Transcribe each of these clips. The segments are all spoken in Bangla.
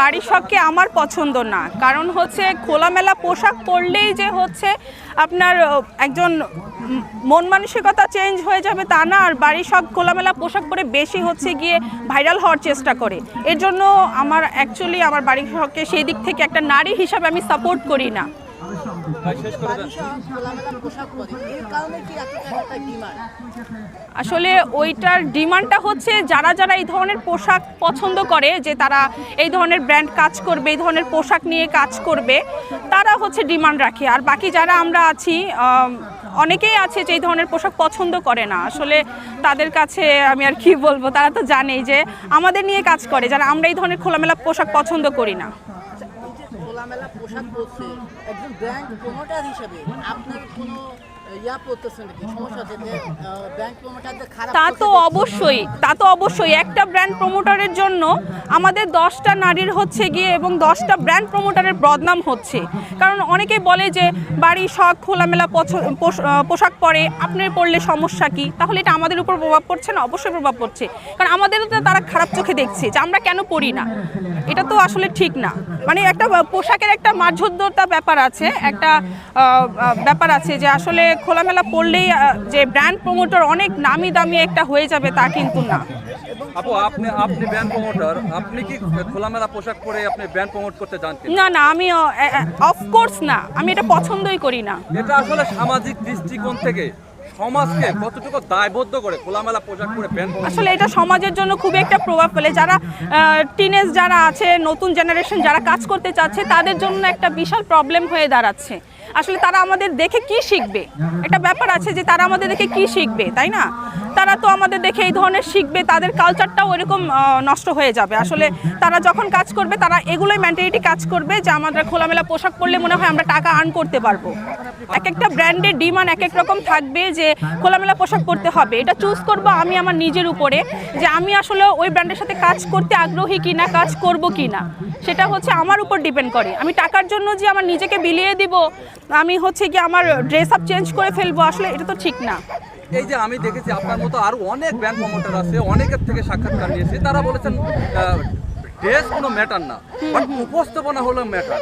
বাড়ি সবকে আমার পছন্দ না। কারণ হচ্ছে খোলামেলা পোশাক পরলেই যে হচ্ছে আপনার একজন মন মানসিকতা চেঞ্জ হয়ে যাবে তা না। আর বাড়ি সব খোলামেলা পোশাক পরে বেশি হচ্ছে গিয়ে ভাইরাল হওয়ার চেষ্টা করে। এর জন্য আমার অ্যাকচুয়ালি আমার বাড়ির সবকে সেই দিক থেকে একটা নারী হিসাবে আমি সাপোর্ট করি না। আসলে ওইটার ডিমান্ডটা হচ্ছে যারা যারা এই ধরনের পোশাক পছন্দ করে যে তারা এই ধরনের ব্র্যান্ড কাজ করবে এই ধরনের পোশাক নিয়ে কাজ করবে তারা হচ্ছে ডিমান্ড রাখে। আর বাকি যারা আমরা আছি অনেকেই আছে যে এই ধরনের পোশাক পছন্দ করে না। আসলে তাদের কাছে আমি আর কি বলব তারা তো জানেই যে আমাদের নিয়ে কাজ করে যারা আমরা এই ধরনের খোলামেলা পোশাক পছন্দ করি না। খোলামেলা পোশাক পরছে একজন ব্র্যান্ড প্রমোটার হিসেবে আপনার কোনো তা তো অবশ্যই তা তো অবশ্যই। একটা ব্র্যান্ড প্রমোটারের জন্য আমাদের দশটা নারীর হচ্ছে গিয়ে এবং দশটা ব্র্যান্ড প্রমোটারের বদনাম হচ্ছে। কারণ অনেকে বলে যে বাড়ি শখ খোলামেলা পোশাক পরে আপনি পরলে সমস্যা কি? তাহলে এটা আমাদের উপর প্রভাব পড়ছে না? অবশ্যই প্রভাব পড়ছে। কারণ আমাদেরও তো তারা খারাপ চোখে দেখছে যে আমরা কেন পড়ি না? এটা তো আসলে ঠিক না। মানে একটা পোশাকের একটা মাঝোদ্যতা ব্যাপার আছে একটা ব্যাপার আছে যে আসলে খোলামেলা পড়লেই যে ব্র্যান্ড প্রমোটার অনেক নামি দামি একটা হয়ে যাবে তা কিন্তু না। আপু আপনি আপনি প্রমোটার আপনি কি খোলামেলা পোশাক পরে আপনি ব্যান্ড প্রমোট করতে জানতেন না না আমি অফকোর্স না। আমি এটা পছন্দই করি না। এটা আসলে সামাজিক দৃষ্টিকোণ থেকে সমাজকে কতটুকু দায়বদ্ধ করে খোলামেলা পোশাক পরে ব্যান্ড আসলে এটা সমাজের জন্য একটা প্রভাব ফেলে। যারা টিনেজ যারা আছে নতুন জেনারেশন যারা কাজ করতে চাচ্ছে তাদের জন্য একটা বিশাল প্রবলেম হয়ে দাঁড়াচ্ছে। আসলে তারা আমাদের দেখে কি শিখবে? একটা ব্যাপার আছে যে তারা আমাদের দেখে কি শিখবে, তাই না? তারা তো আমাদের দেখে এই ধরনের শিখবে, তাদের কালচারটাও এরকম নষ্ট হয়ে যাবে। আসলে তারা যখন কাজ করবে, তারা এগুলোই মেন্টালিটি কাজ করবে যে আমাদের খোলামেলা পোশাক পরলে মনে হয় আমরা টাকা আর্ন করতে পারব। এক একটা ব্র্যান্ডের ডিমান্ড এক এক রকম থাকবে যে খোলামেলা পোশাক পরতে হবে। এটা চুজ করব আমি আমার নিজের উপরে যে আমি আসলে ওই ব্র্যান্ডের সাথে কাজ করতে আগ্রহী কি না কাজ করব কি না সেটা হচ্ছে আমার উপর ডিপেন্ড করে। আমি টাকার জন্য যে আমার নিজেকে বিলিয়ে দিব আমি হচ্ছে কি আমার ড্রেস আপ চেঞ্জ করে ফেলব আসলে এটা তো ঠিক না। এই যে আমি দেখেছি আপনার মতো আরও অনেক ব্যান্ড প্রমোটার আছে অনেকের থেকে সাক্ষাৎকার নিয়েছি তারা বলেছেন ড্রেস কোনো ম্যাটার না বাট উপস্থাপনা হলো ম্যাটার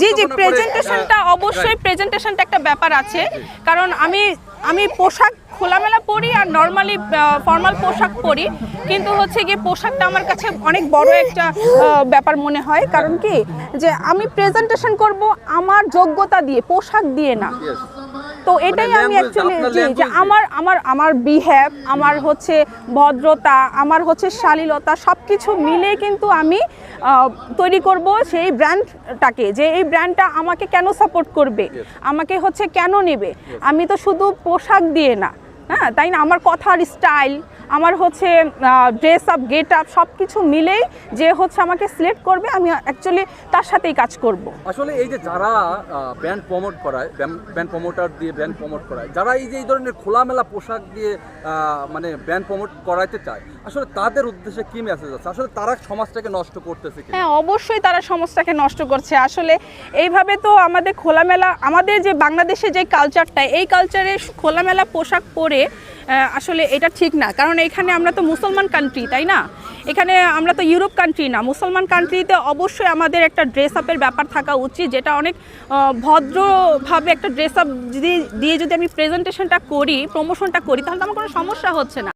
জি জি প্রেজেন্টেশনটা অবশ্যই right. প্রেজেন্টেশনটা একটা ব্যাপার আছে। কারণ আমি আমি পোশাক খোলামেলা পরি আর নর্মালি ফর্মাল পোশাক পরি। কিন্তু হচ্ছে গিয়ে পোশাকটা আমার কাছে অনেক বড় একটা ব্যাপার মনে হয়। কারণ কি? যে আমি প্রেজেন্টেশন করব আমার যোগ্যতা দিয়ে পোশাক দিয়ে না. তো এটাই আমি অ্যাকচুয়ালি যে আমার আমার আমার বিহেভ আমার হচ্ছে ভদ্রতা আমার হচ্ছে শালীলতা সব কিছু মিলে কিন্তু আমি তৈরি করব সেই ব্র্যান্ডটাকে যে এই ব্র্যান্ডটা আমাকে কেন সাপোর্ট করবে? আমাকে হচ্ছে কেন নেবে? আমি তো শুধু পোশাক দিয়ে না। হ্যাঁ তাই না? আমার কথার স্টাইল আমার হচ্ছে ড্রেস আপ গেট আপ সব কিছু মিলেই যে হচ্ছে আমাকে সিলেক্ট করবে আমি অ্যাকচুয়ালি তার সাথেই কাজ করব। আসলে এই যে যারা ব্যান্ড প্রমোট করায় ব্যান্ড প্রমোটার দিয়ে ব্যান্ড প্রমোট করায় যারা এই যে এই ধরনের খোলামেলা পোশাক দিয়ে মানে ব্যান্ড প্রমোট করাইতে চায় আসলে তাদের উদ্দেশ্যে কি মেসেজ আছে? আসলে তারা সমাজটাকে নষ্ট করতেছে হ্যাঁ অবশ্যই তারা সমাজটাকে নষ্ট করছে। আসলে এইভাবে তো আমাদের খোলামেলা আমাদের যে বাংলাদেশে যে কালচারটা এই কালচারে খোলামেলা পোশাক পরে আহ, আসলে এটা ঠিক না। কারণ এখানে আমরা তো মুসলমান কান্ট্রি তাই না? এখানে আমরা তো ইউরোপ কান্ট্রি না। মুসলমান কান্ট্রিতে অবশ্যই আমাদের একটা ড্রেস আপের ব্যাপার থাকা উচিত যেটা অনেক ভদ্রভাবে একটা ড্রেস আপ যদি দিয়ে যদি আমি প্রেজেন্টেশনটা করি প্রমোশনটা করি তাহলে তো আমার কোনো সমস্যা হচ্ছে না।